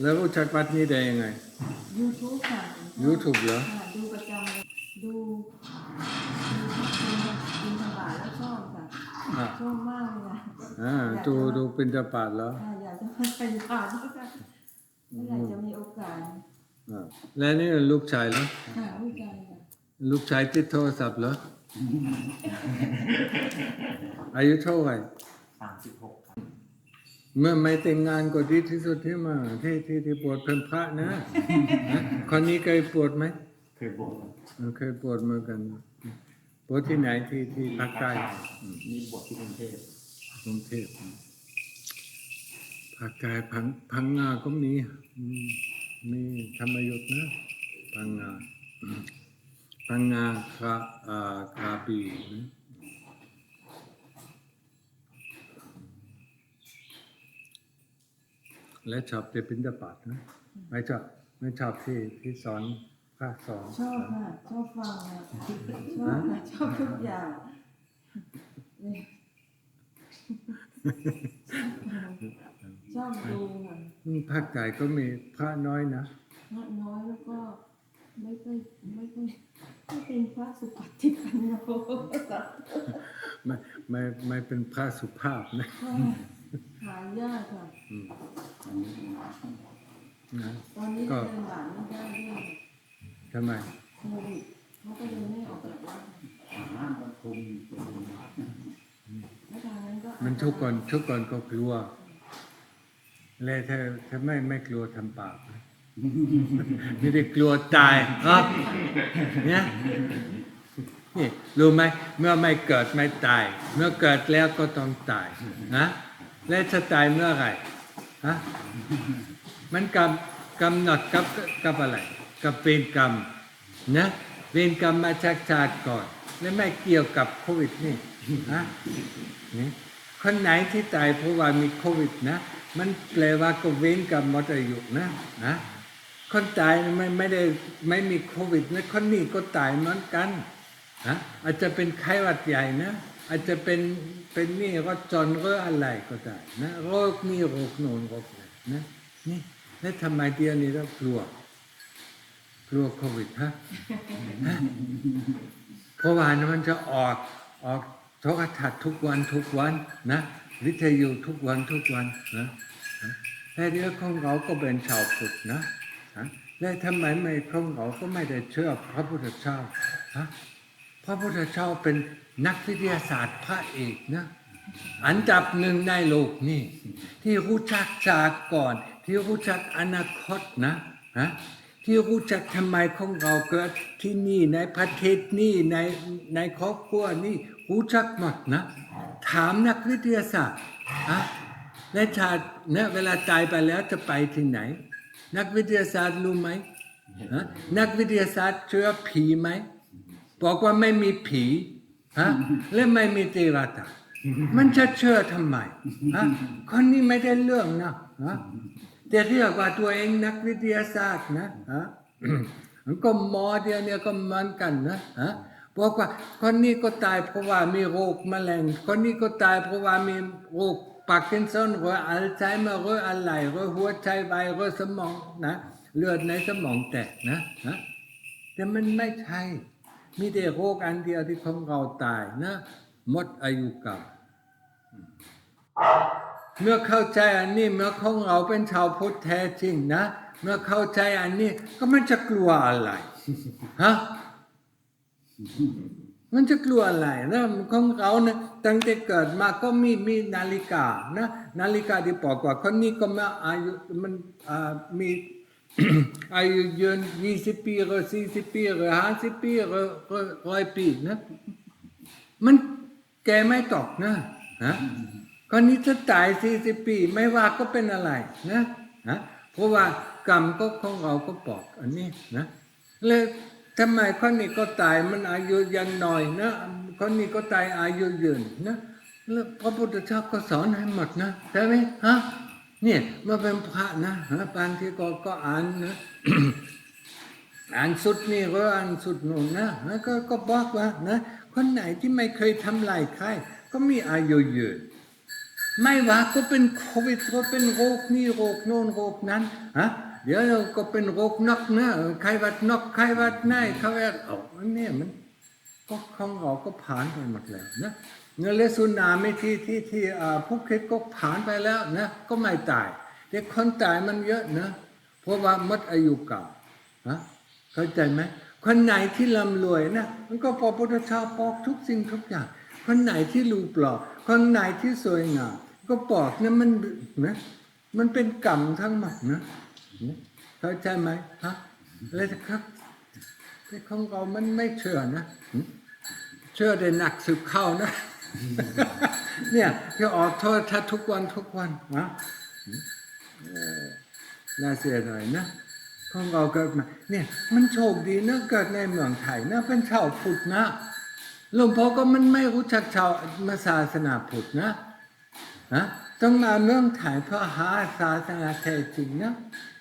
แล้วรู้จักวัดนี้ได้ยังไงยูทูบค่ะ YouTube เหรอ ค่ะดูประจำเลยดูดูอินทบาทแล้วชอบค่ะอะชอบมากเลยค่ะอ่าดูดูเป็นจะปาดแล้วค่ะอยากจะมาไปผ่านด้วยค่ะเมื่อไหร่จะมีโอกาสอ่าแล้วนี่ลูกชายเหรอ ค่ะวิจัยค่ะลูกชายติดโทรศัพท์เหรอ อายุเท่าไหร่สามสิบหกครับ เมื่อไม่แต่งงานก็ดีที่สุดที่มาที่ที่ที่บวชเป็นพระนะนะคนนี้เคยบวชไหมเคยบวชเออเคยบวชเหมือนกันบวชที่ไหนที่ที่ภาคใต้นี่บวชที่กรุงเทพกรุงเทพภาคใต้พังพังงาก็มีอืมมีธรรมยุทธ์นะพังงาอืมพังงาคาอ่าคาปีนะ และชอบเตปินดาปัดนะไม่ชอบไม่ชอบที่ที่สอนพระสอนชอบค่ะชอบฟังค่ะชอบค่ะชอบทุกอย่างเนี่ยชอบดูค่ะอืมภาคใต้ก็มีพระน้อยนะมากน้อยแล้วก็ไม่ค่อยไม่ค่อยไม่เป็นพระสุปฏิปันโนค่ะไม่ไม่ไม่เป็นพระสุภาพนะ หายากค่ะอืมนะตอนนี้ก็เดินหลานไม่ได้ด้วยทำไมโควิดเขาก็เลยไม่ออกจากบ้านน้ำมันคุมแล้วทางนั้นก็มันทุกคนทุกคนก็กลัวแล้วถ้าถ้าไม่ไม่กลัวทำบาปนะไม่ได้กลัวตายครับเนี่ยนี่รู้ไหมเมื่อไม่เกิดไม่ตาย เมื่อเกิดแล้วก็ต้องตายนะ และจะตายเมื่อไหร่ฮะมันกำกำหนดกับกับอะไร กับเป็นกรรมนะเป็นกรรมมาจากชาติก่อนและไม่เกี่ยวกับโควิดนี่นะนี่คนไหนที่ตายเพราะว่ามีโควิดนะ มันแปลว่าก็เว้นกับหมดอายุนะนะคนตายไม่ไม่ได้ไม่มีโควิดนะคนนี้ก็ตายเหมือนกันนะอาจจะเป็นไข้หวัดใหญ่นะ อาจจะเป็นเป็นนี่ก็จนหรืออะไรก็ได้นะโรคนี้โรคโนนโรคนั้นนะนี่แล้วทำไมเดียวนี้เรากลัวกลัวโควิดฮะเพราะว่ามันจะออกออกโทรทัศน์ทุกวันทุกวันนะวิทยุทุกวันทุกวันนะแต่เดี๋ยวของเราก็เป็นชาวพุทธนะนะและทำไมไม่ของเราก็ไม่ได้เชื่อพระพุทธเจ้าฮะพระพุทธเจ้าเป็น นักวิทยาศาสตร์พระเอกนะอันดับหนึ่งในโลกนี่ที่รู้จักจากก่อน ที่รู้จักอนาคตนะฮะที่รู้จักทำไมของเราเกิดที่นี่ในประเทศนี้ในในครอบครัวนี่รู้จักหมดนะ ถามนักวิทยาศาสตร์ฮะและชาติเนี่ยเวลาตายไปแล้วจะไปที่ไหน นักวิทยาศาสตร์รู้ไหมนักวิทยาศาสตร์เชื่อผีไหมบอกว่าไม่มีผี ฮะและไม่มีเทวดามันจะเชื่อทำไมฮะคนนี้ไม่ได้เรื่องนะฮะแต่เรียกว่าตัวเองนักวิทยาศาสตร์นะฮะมันก็หมอเดียวเนี่ยก็เหมือนกันนะฮะบอกว่าคนนี้ก็ตายเพราะว่ามีโรคมะเร็งคนนี้ก็ตายเพราะว่ามีโรคปาร์กินสันหรืออัลไซเมอร์หรืออะไรหรือหัวใจวายหรือสมองนะเลือดในสมองแตกนะฮะแต่มันไม่ใช่ มีแต่โรคอันเดียวที่ของเราตายนะหมดอายุกรรมเมื่อเข้าใจอันนี้เมื่อของเราเป็นชาวพุทธแท้จริงนะ เมื่อเข้าใจอันนี้ก็มันจะกลัวอะไรฮะมันจะกลัวอะไรนะของเราเนี่ยตั้งแต่เกิดมาก็มีมีนาฬิกานะ นาฬิกาที่บอกว่าคนนี้ก็มาอายุมันมี อายุยืนยี่สิบปีหรือสี่สิบปีหรือห้าสิบปีหรือร้อยปีนะ มันแกไม่ตกนะฮะคนนี้จะตายสี่สิบปี ไม่ว่าก็เป็นอะไรนะฮะเพราะว่ากรรมก็ของเราก็บอกอันนี้นะเลยทำไมคนนี้ก็ตายมันอายุยังน้อยนะคนนี้ก็ตายอายุยืนนะแล้วพระพุทธเจ้าก็สอนให้หมดนะใช่ไหมฮะ เนี่ยมื่อเป็นพระนะฮะบางทีก็ก็อ่านนะอ่านสุดนี่ก็อ่านสุดหนู่นนะแล้วก็ก็บอกว่านะคนไหนที่ไม่เคยทำลายใครก็มีอายุยืนไม่ว่าก็เป็นโควิดก็เป็นโรคนี้โรคโน้นโรคนั้นฮะเดี๋ยวเราก็เป็นโรคนอกนะไข้หวัดนอกไข้หวัดในไข้หวัดออกเนี่ยมันก็ของเราก็ผ่านไปหมดแล้วนะ เงินเลสุนาไม่ที่ที่ที่อ่าภูเก็ตก็ผ่านไปแล้วนะก็ไม่ตายแต่คนตายมันเยอะนะเพราะว่าหมดอายุเก่าฮะเข้าใจไหมคนไหนที่ร่ำรวยนะมันก็พอพุทธเจ้าบอกทุกสิ่งทุกอย่าง คนไหนที่รูปหล่อคนไหนที่สวยงามก็บอกนะมันนะมันเป็นกรรมทั้งหมดนะเข้าใจไหมฮะอะไรครับแต่ของเรามันไม่เชื่อนะเชื่อได้หนักสืบเข้านะ เนี่ยที่ออกโทษทัทุกวันทุกวันนะหึเออน่าเสียดายนะของเราเกิดมาเนี่ยมันโชคดีนะเกิดในเมืองไทยนะเป็นชาวพุทธนะหลวงพ่อก็มันไม่รู้จักชาวมาศาสนาพุทธนะนะต้องมาเมืองไทยเพื่อหาศาสนาแท้จริงนะ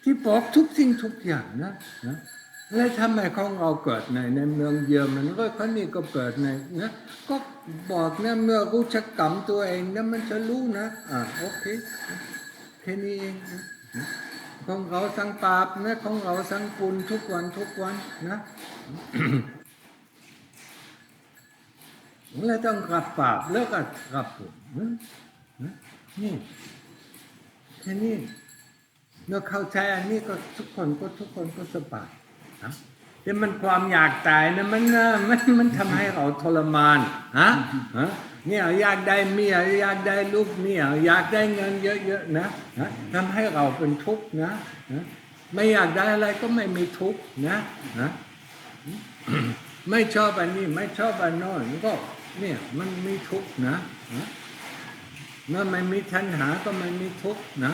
ที่บอกทุกสิ่งทุกอย่างนะนะ แล้วทำไมของเราเกิดในในเมืองเยอรมันก็คนนี้ก็เกิดในนะก็บอกนะเมื่อรู้จักกรรมตัวเองนะมันจะรู้นะอ่าโอเคแค่นี้เองนะของเราสังปาบนะของเราสังปุญทุกวันทุกวันนะแล้วต้องรับบาปแล้วก็รับบุญนะนะนี่แค่นี้เมื่อเข้าใจอันนี้ก็ทุกคนก็ทุกคนก็สบาย แต่มันความอยากตายนะมันมันมันทำให้เราทรมานฮะฮะเนี่ยอยากได้เมียอยากได้ลูกเมียอยากได้เงินเยอะๆนะนะทำให้เราเป็นทุกข์นะนะไม่อยากได้อะไรก็ไม่มีทุกข์นะนะไม่ชอบอันนี้ไม่ชอบอันโน้นก็เนี่ยมันมีทุกข์นะนะเมื่อไม่มีทันหาก็ไม่มีทุกข์นะ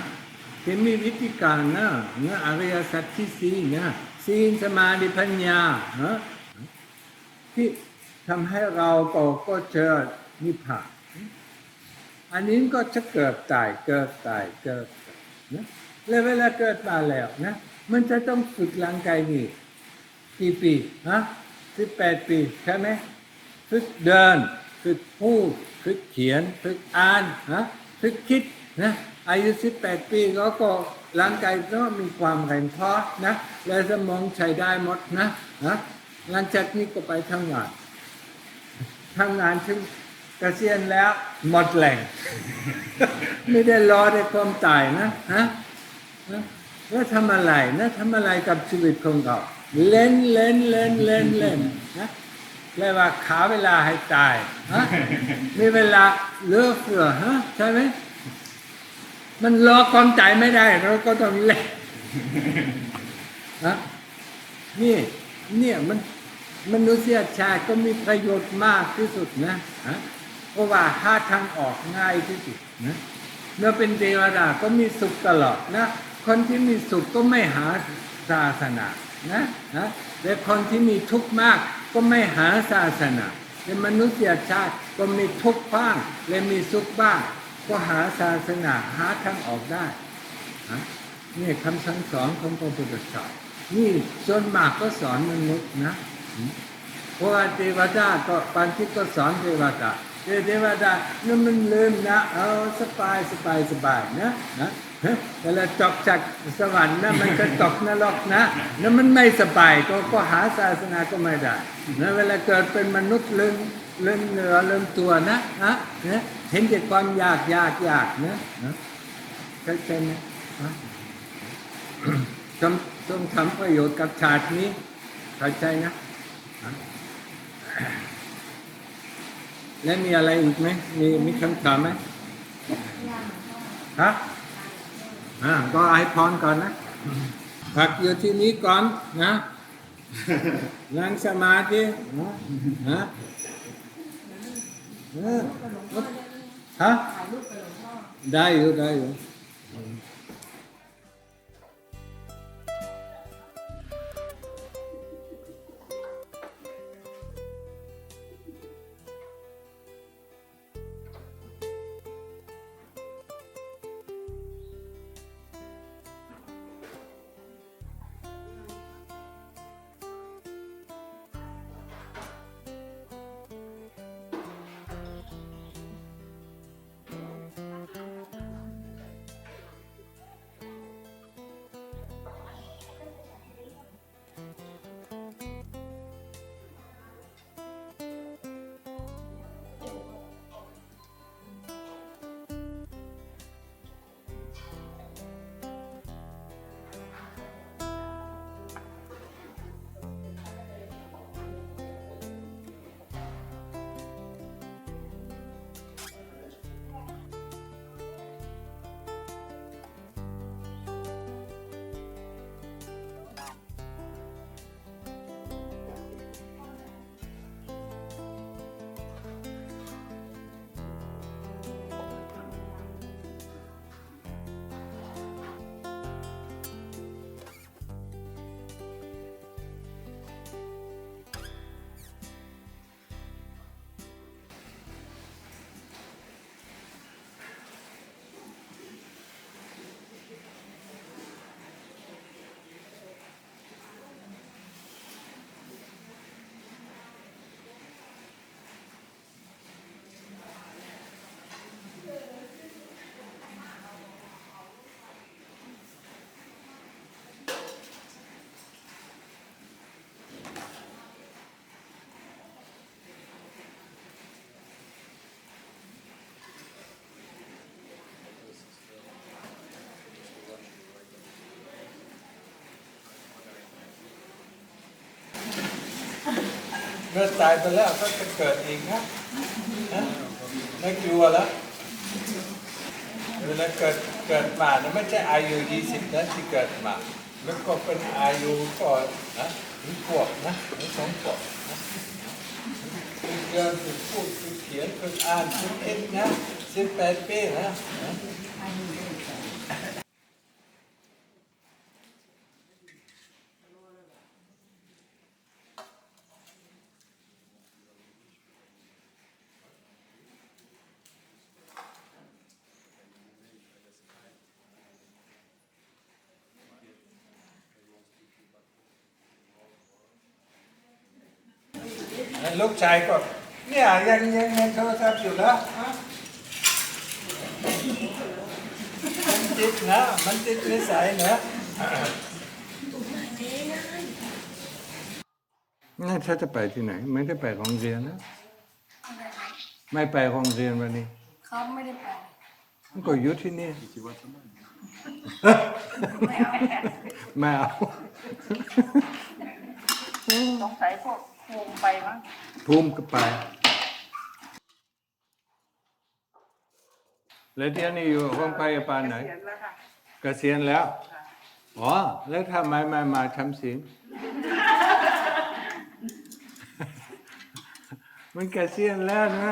จะมีวิธีการนะเนื้ออริยสัจที่สี่นะ ศีลสมาธิปัญญานะที่ทำให้เราก็ก็เจอนิพพานอันนี้ก็จะเกิดตายเกิดตายเกิดตายนะแล้วเวลาเกิดมาแล้วนะ มันจะต้องฝึกร่างกายนี่กี่ปีฮะสิบแปดปีใช่ไหมฝึกเดินฝึกพูดฝึกเขียนฝึกอ่านนะฝึกคิดนะอายุ18ปีก็ก็ ร่างกายก็มีความแข็งพอนะ และสมองใช้ได้หมดนะนะหลังจากนี้ก็ไปทำงานทำงานถึงเกษียณแล้วหมดแรงไม่ได้รอได้ความตายนะฮะนะแล้วทำอะไรนะทำอะไรกับชีวิตของเราเล่นเล่นเล่นเล่นเล่นนะเรียกว่าขาเวลาให้ตายฮะมีเวลาเลือเฟือฮะใช่ไหม มันรอความตายไม่ได้เราก็ต้องเล่นนะนี่ เนี่ยมันมนุษยชาติก็มีประโยชน์มากที่สุดนะฮะเพราะว่าหาทางออกง่ายที่สุดนะเมื่อเป็นเทวดาก็มีสุขตลอดนะ คนที่มีสุขก็ไม่หาศาสนานะนะแต่คนที่มีทุกข์มากก็ไม่หาศาสนาในมนุษยชาติก็มีทุกข์บ้างและมีสุขบ้าง ก็หาศาสนาหาทางออกได้นะนี่คำสั่งสอนของพระพุทธเจ้านี่ส่วนมากก็สอนมนุษย์นะเพราะว่าเทวดาก็บางทีก็สอนเทวดาเทวดานั่นมันลืมนะเอาสบายสบายสบายนะนะเวลาตกจากสวรรค์นะมันก็ตกนรกนะนั่นมันไม่สบายก็ก็หาศาสนาก็ไม่ได้นะเวลาเกิดเป็นมนุษย์ลืม ลืมเนื้อลืมตัวนะนะนะเห็นแต่ความอยากอยากอยากนะนะเข้าใจไหมฮะต้องต้องทำประโยชน์กับชาตินี้เข้าใจนะ และมีอะไรอีกไหมมีมีคำถามไหมฮะอ่าก็ให้พรก่อนนะพักอยู่ที่นี้ก่อนนะนั่งสมาธินะ เออฮะ ได้อยู่ได้อยู่ มื่อตายไปแล้วก็จะเกิดอีกนะนะไม่กลัวแล้วเวลาเกิดเกิดมาเนะไม่ใช่อายุยี่สิบนะที่เกิดมา แล้วก็เป็นอายุก็นนะถึงขวบนะถึงสองขวบนะฝึกเดินฝึกพูดฝึกเขียนฝึกอ่านฝึกคิดนะสิบแปดปีนะ ลูกชายก็เนี่ยยังยังยังโทรศัพท์อยู่แล้วฮะมันติดนะมันติดนิสัยนะนั่นถ้าจะไปที่ไหน ไม่ได้ไปโรงเรียนนะ ไม่ไปโรงเรียนวันนี้เขาไม่ได้ไปมันก็อยู่ที่นี่ไม่เอา ไม่เอา สงสัยพวก ภูมิไปมั้งภูมิก็ไป แล้วเดี๋ยวนี้อยู่โรงพยาบาลไหนเสียแล้วค่ะเกษียณแล้ว อ๋อ แล้วทำไมไม่มาทำศีลมันเกษียณแล้วนะ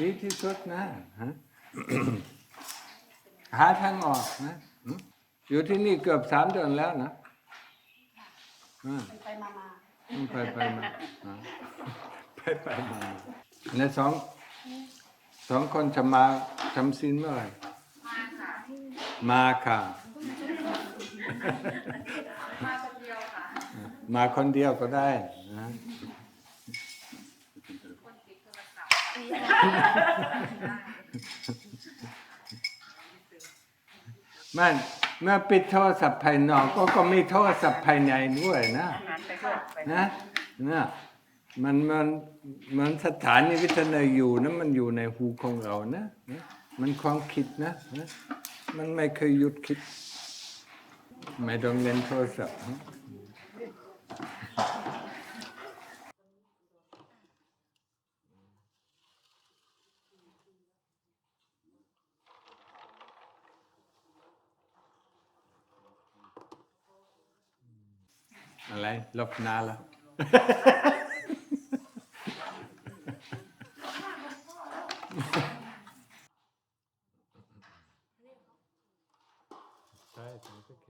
ดีที่สุดนะฮะหาทางออกนะอืมอยู่ที่นี่เกือบสามเดือนแล้วนะอ่าไปมามา ไปไปมาอ่าไปไปมา แล้วสองสองคนจะมาทำศีลเมื่อไหร่มาค่ะ มาคนเดียวค่ะ มาคนเดียวก็ได้นะคนติดโทรศัพท์มัน เมื่อปิดโทรศัพท์ภายนอกก็ก็มีโทรศัพท์ภายในด้วยนะงานไปด้วยไปนะนะมันมันมันสถานีวิทยุอยู่นะมันอยู่ในหูของเรานะนะมันความคิดนะนะ มันไม่เคยหยุดคิด ไม่ต้องเล่นโทรศัพท์ นะอะไรลบหนาแล้ว ใช่ใช่โอเค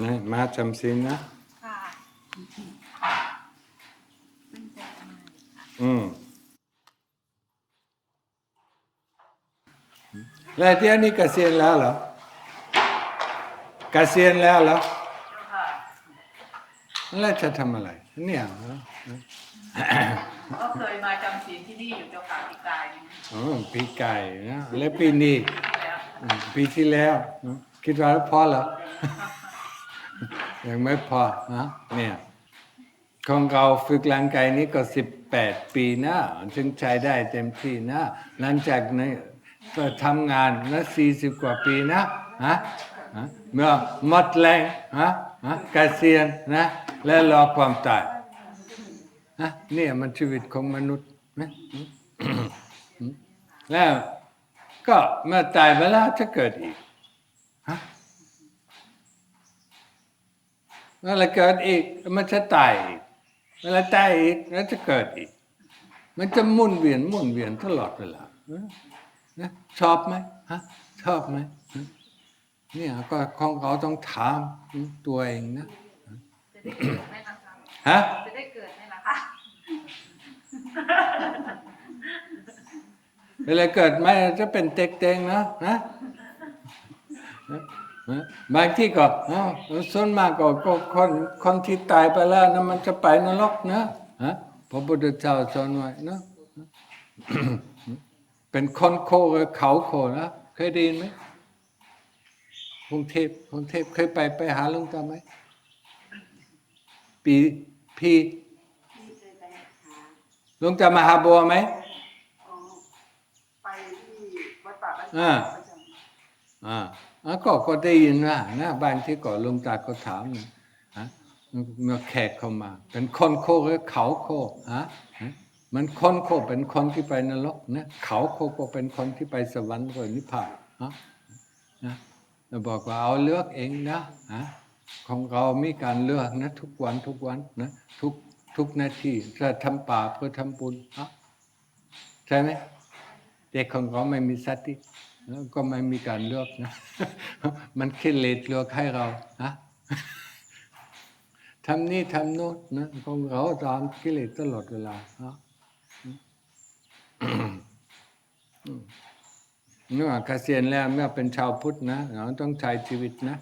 นี่มาจำศีลนะ ค่ะ อืม แล้วเดี๋ยวนี้เกษียณแล้วเหรอเกษียณแล้วเหรอค่ะแล้วจะทำอะไร เนี่ยเหรอก็เคยมาจำศีลที่นี่อยู่เจ้าค่ะปีกายนี่อ๋อปีไก่นะแล้วปีนี้แล้วอืมปีที่แล้วนะคิดว่าพอเหรอยังไม่พอนะเนี่ยของเราฝึกร่างกายนี้ก็สิบแปดปีนะถึงใช้ได้เต็มที่นะหลังจากนี้ ก็ทำงานนะสี่สิบกว่าปีนะฮะเมื่อหมดแรงฮะฮะเกษียณนะและรอความตายนะเนี่ยมันชีวิตของมนุษย์นะแล้วก็เมื่อตายไปแล้วจะเกิดอีกฮะเมื่อไรเกิดอีกมันจะตายอีกเมื่อไรตายอีกแล้วจะเกิดอีก มันจะหมุนเวียนหมุนเวียนตลอดเวลา นะนะชอบไหมฮะชอบไหมฮะเนี่ยก็ของเราต้องถามตัวเองนะจะได้เกิดไหมล่ะคะฮะจะได้เกิดไหมล่ะคะเวลาเกิดไม่จะเป็นเต็งๆนะนะนะนะบางที่ก็เอ้าส่วนมากก็ก็คนคนที่ตายไปแล้วนะมันจะไปนรกนะฮะพระพุทธเจ้าสอนไว้นะ เป็นคนโคกับเขาโคนะเคยได้ยินไหมกรุงเทพกรุงเทพเคยไปไปหาหลวงตาไหมปีพี่หลวงตามหาบัวไหมไปที่วัดป่าบ้านอ่าประจอ่าอะก็ก็ได้ยินว่านะบางที่ก่อนหลวงตาก็ถามนะฮะเมื่อแขกเข้ามา เป็นคนโคหรือเขาโคฮะฮะ มันคนโคเป็นคนที่ไปนรกนะเขาโคก็เป็นคนที่ไปสวรรค์หรือนิพพานฮะนะแล้วบอกว่าเอาเลือกเองนะฮะของเรามีการเลือกนะ ทุกวันทุกวันนะทุกทุกนาทีจะทำบาปก็ทำบุญฮะใช่ไหมเด็กของเราไม่มีสติแล้วก็ไม่มีการเลือกนะ มันคิดเลสเลือกให้เราฮะทำนี่ทำโน้นนะของเราตามกิเลสตลอดเวลาฮะ เมื่อเกษียณแล้วเมื่อเป็นชาวพุทธนะเราต้องใช้ชีวิตนะ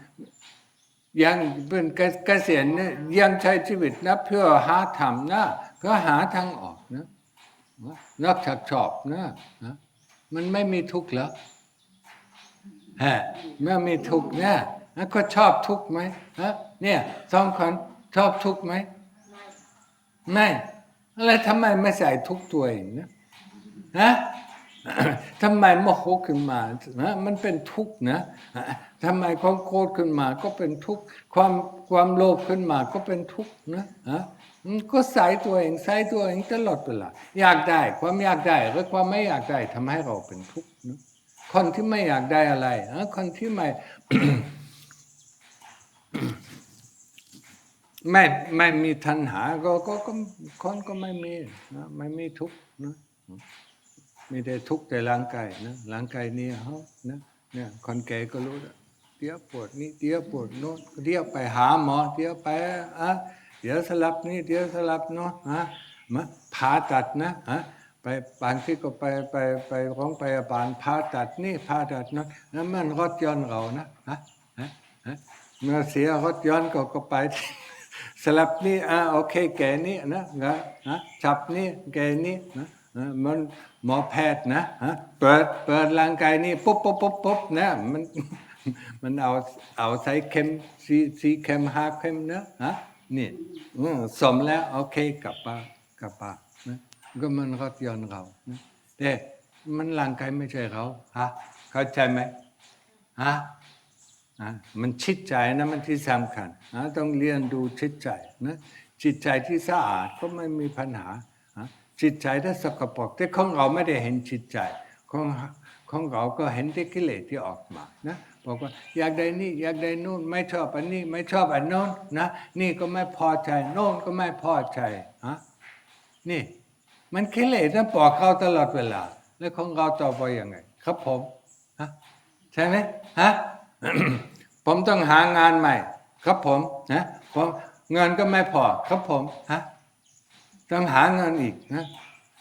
ยังเป็นเกษียณเนี่ยยังใช้ชีวิตนะเพื่อหาธรรมนะเพื่อหาทางออกนะนอกจากชอบนะนะมันไม่มีทุกข์แล้วฮะเมื่อมีทุกข์เนี่ยแล้วก็ชอบทุกข์ไหมฮะเนี่ยสองคนชอบทุกข์ไหมไม่แล้วทำไมไม่ใส่ทุกข์ตัวเองนะ ฮะทำไมโมโหขึ้นมานะมันเป็นทุกข์นะทำไมความโกรธขึ้นมาก็เป็นทุกข์ความความโลภขึ้นมาก็เป็นทุกข์นะฮะก็ใส่ตัวเองใส่ตัวเองตลอดเวลาอยากได้ ความอยากได้หรือความไม่อยากได้ทำให้เราเป็นทุกข์นะคนที่ไม่อยากได้อะไรนะคนที่ไม่ไม่ไม่มีทันหาก็ก็ก็คนก็ไม่มีนะไม่มีทุกข์นะ มีแต่ทุกข์แต่ร่างกายนะร่างกายนี่เขานะเนี่ยคนแก่ก็รู้นะเดี๋ยวปวดนี่เดี๋ยวปวดโน้นเดี๋ยวไปหาหมอเดี๋ยวไปอะเดี๋ยวสลับนี่เดี๋ยวสลับโน้นฮะมาผ่าตัดนะฮะไปบางที่ก็ไปไปไปร้องไปบาลผ่าตัดนี่ผ่าตัดโน้นนั่นมันรถยนต์เรานะฮะฮะฮะเมื่อเสียรถยนต์ก็ก็ไปสลับนี่อะโอเคแกนี่นะนะนะจับนี่แกนี่นะนะ มันหมอแพทย์นะฮะเปิดเปิดร่างกายนี่ปุ๊บปุ๊บปุ๊บปุ๊บนะมันมันเอาเอาใส่เข็มสีสีเข็มห้าเข็มนะฮะนี่อืมสมแล้วโอเคกลับบ้ากลับบ้านะก็มันรถยนต์เรานะแต่มันร่างกายไม่ใช่เขาฮะเข้าใจไหมฮะนะมันชิดใจนะมันที่สำคัญนะต้องเรียนดูชิดใจนะจิตใจที่สะอาดก็ไม่มีปัญหานะ จิตใจถ้าสกปรกแต่ของเราไม่ได้เห็นจิตใจของของเราก็เห็นแต่กิเลสที่ออกมานะบอกว่าอยากได้นี่อยากได้นู่นไม่ชอบอันนี้ไม่ชอบอันโน้นนะนี่ก็ไม่พอใจโน่นก็ไม่พอใจฮะนี่ มันกิเลสนั้นบอกเข้าตลอดเวลา แล้วของเราต่อไปอยังไง ครับผมฮะใช่ไหมฮะผมต้องหางานใหม่ ครับผมนะผมเงินก็ไม่พอครับผมฮะ ต้องหาเงินอีกนะ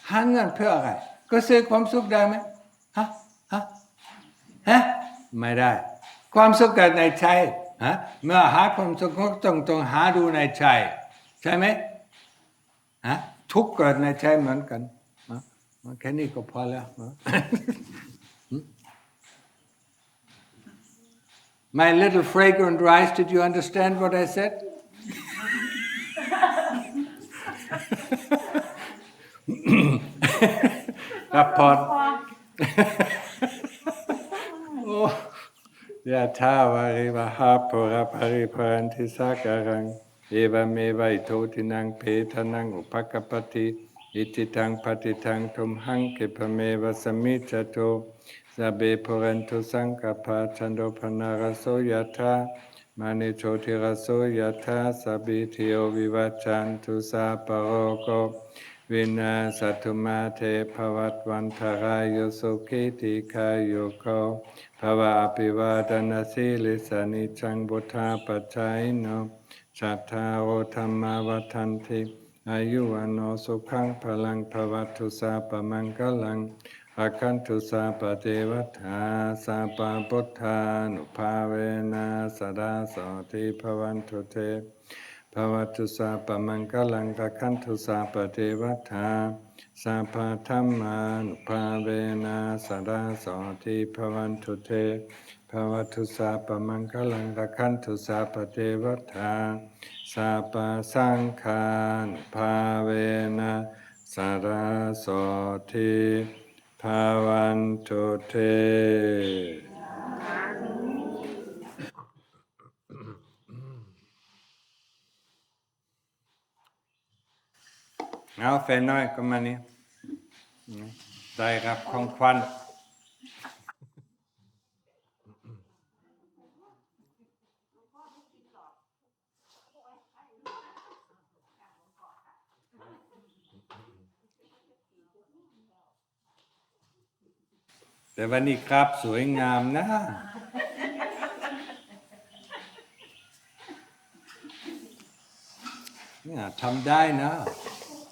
หาเงินเพื่ออะไร ก็ซื้อความสุขได้ไหมฮะฮะฮะไม่ได้ ความสุขเกิดในใจฮะเมื่อหาความสุขก็ต้องต้องหาดูในใจใช่ไหมฮะทุกข์เกิดในใจเหมือนกันแค่นี้ก็พอแล้ว My little fragrant rice, did you understand what I said? รับพร โอ้ยะทาวาริวหาปุระปริพันธิสักการัง เอวเมวัยโทตินังเพทนังอุปกปปติอิติตังปฏิทังทุมหังเกปเมวสมิจโตสัพเพปุเรนตุสังกปาชันโดพนารโสยธามานิโชติรโสยธาสัพพิทิโยวิวัจันตุสาปโรโก วินาสตุมาเทภวัตวันทรายโยสุขิติคายโยโกภวะอภิวาทนาสิลิสานิจังบุทธาปัจจายโนชัตถาโอธรรมาวัฏันติอายุวันโนสุขังพลังภวัตุสาปมังกลังอาคันตุสาปเทวทาสาปพุทธานุภาเวนะสดาโสติภวันตุเต ภวตุสาปมังกลังอาคันตุสาปเทวทาสาปธรรมานุภาเวนะสดาโสติภวันตุเตภวตุสาปมังกลังอาคันตุสาปเทวทาสาปาสังฆานุภาเวนะสดาโสติภวันตุเต เอาแฟนน้อยก็มานี่ได้รับของขวัญแต่วันนี้ครับสวยงามนะ เนี่ยทำได้นะ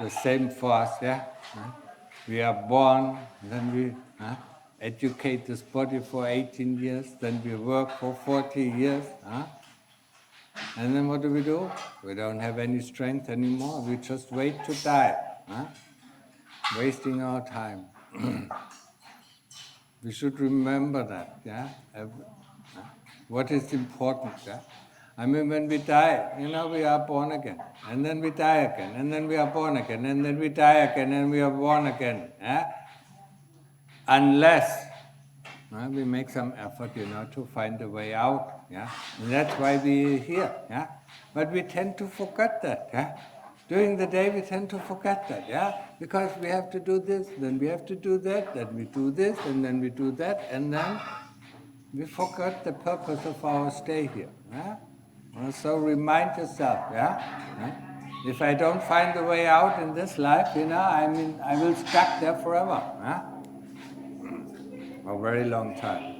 the same for us, yeah. We are born, then we educate this body for 18 years, then we work for 40 years, and then what do we do? We don't have any strength anymore. We just wait to die, wasting our time. we should remember that, yeah. What is important, yeah. I mean, when we die, you know, we are born again, and then we die again, and then we are born again, and then we die again, and we are born again. Yeah? Unless uh, we make some effort, you know, to find a way out. Yeah, and that's why we are here. Yeah, but we tend to forget that. Yeah, during the day we tend to forget that. Yeah, because we have to do this, then we have to do that, then we do this, and then we do that, and then we forget the purpose of our stay here. Yeah? So remind yourself, yeah? If I don't find the way out in this life, you know, I mean, I will stuck there forever, yeah? A very long time.